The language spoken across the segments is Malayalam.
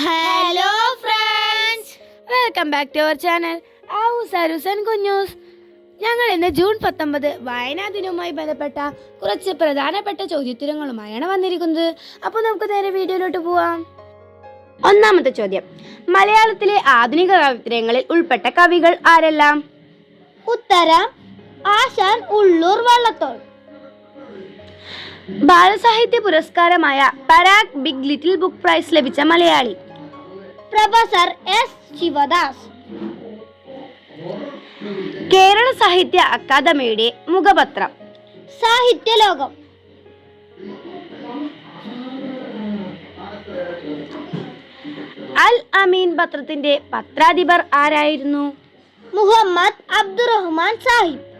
Hello friends welcome back to our channel ഔസരുസൻ കുഞ്ഞൂസ് ഞങ്ങൾ ഇന്ന് ജൂൺ പത്തൊമ്പത് വായനാ ദിനവുമായി ബന്ധപ്പെട്ട കുറച്ച് പ്രധാനപ്പെട്ട ചോദ്യോത്തരങ്ങളുമായാണ് വന്നിരിക്കുന്നത്. അപ്പോൾ നമുക്ക് നേരെ വീഡിയോയിലോട്ട് പോവാം. ഒന്നാമത്തെ ചോദ്യം. മലയാളത്തിലെ ആധുനിക കവിത്രയങ്ങളിൽ ഉൾപ്പെട്ട കവികൾ ആരെല്ലാം? ഉത്തരം ആശാൻ ഉള്ളൂർ വള്ളത്തോൾ. ബാലസാഹിത്യ പുരസ്കാരമായ Parag big little book prize ലഭിച്ച Malayali. Professor S Sivadas. Kerala സാഹിത്യ അക്കാദമിയുടെ മുഖപത്രം. സാഹിത്യ ലോകം അൽ അമീൻ പത്രത്തിന്റെ പത്രാധിപർ ആരായിരുന്നു? മുഹമ്മദ് അബ്ദുറഹ്മാൻ സാഹിബ്.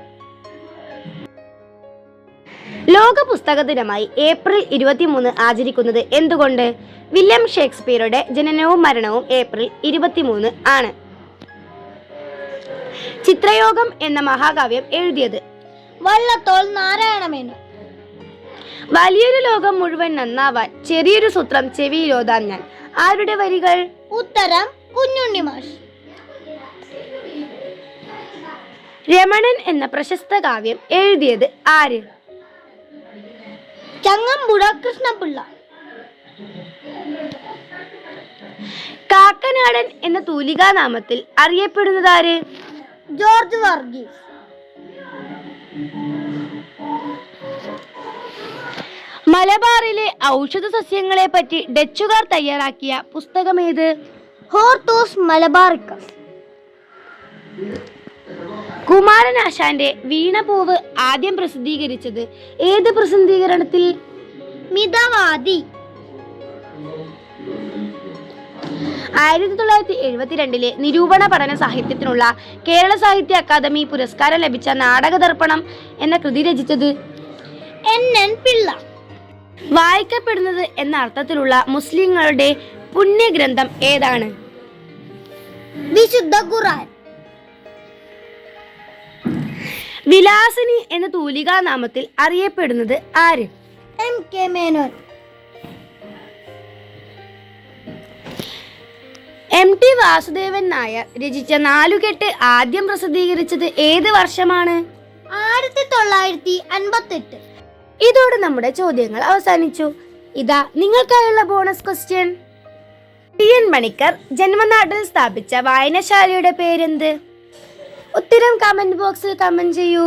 ലോക പുസ്തക ദിനമായി ഏപ്രിൽ ഇരുപത്തിമൂന്ന് ആചരിക്കുന്നത് എന്തുകൊണ്ട്? വില്യം ഷേക്സ്പിയറുടെ ജനനവും മരണവും ഏപ്രിൽ ഇരുപത്തിമൂന്ന് ആണ്. ചിത്രയോഗം എന്ന മഹാകാവ്യം എഴുതിയത്. വള്ളത്തോൾ നാരായണമേനോൻ. വലിയൊരു ലോകം മുഴുവൻ നന്നാവാൻ ചെറിയൊരു സൂത്രം ചെവിയിലോതാൻ ഞാൻ. ആരുടെ വരികൾ? ഉത്തരം കുഞ്ഞുണ്ണി മാഷ് രമണൻ എന്ന പ്രശസ്ത കാവ്യം എഴുതിയത് ആര്? ചങ്ങമ്പുഴ കൃഷ്ണപിള്ള കാക്കനാടൻ എന്ന തൂലികാനാമത്തിൽ അറിയപ്പെടുന്നത് ആര്? ജോർജ് വർഗീസ്. മലബാറിലെ ഔഷധ സസ്യങ്ങളെ പറ്റി ഡച്ചുകാർ തയ്യാറാക്കിയ പുസ്തകം ഏത് ഹോർത്തോസ് മലബാറിക്കസ്. കുമാരനാശാന്റെ വീണപൂവ് ആദ്യം പ്രസിദ്ധീകരിച്ചത് ഏത് പ്രസിദ്ധീകരണത്തിൽ? മിതവാദി. ആയിരത്തി തൊള്ളായിരത്തി എഴുപത്തിരണ്ടിലെ നിരൂപണ പഠന സാഹിത്യത്തിനുള്ള കേരള സാഹിത്യ അക്കാദമി പുരസ്കാരം ലഭിച്ച നാടക ദർപ്പണം എന്ന കൃതി രചിച്ചത്? എൻ. എൻ. പിള്ള. വായിക്കപ്പെടുന്നത് എന്ന അർത്ഥത്തിലുള്ള മുസ്ലിങ്ങളുടെ പുണ്യഗ്രന്ഥം ഏതാണ്? വിശുദ്ധ ഖുറാൻ വിലാസിനി എന്ന തൂലികാ നാമത്തിൽ അറിയപ്പെടുന്നത് ആര്? M K Menon. M T Vasudevan Nair രചിച്ച നാലുകെട്ട് ആദ്യം പ്രസിദ്ധീകരിച്ചത് ഏത് വർഷമാണ്? ആയിരത്തി തൊള്ളായിരത്തി അൻപത്തെട്ട് ഇതോടെ നമ്മുടെ ചോദ്യങ്ങൾ അവസാനിച്ചു. ഇതാ നിങ്ങൾക്കായുള്ള bonus question. T N Manikkar ജന്മനാട്ടിൽ സ്ഥാപിച്ച വായനശാലയുടെ പേരെന്ത്? ഉത്തരം കമന്റ് ബോക്സിൽ കമന്റ് ചെയ്യൂ.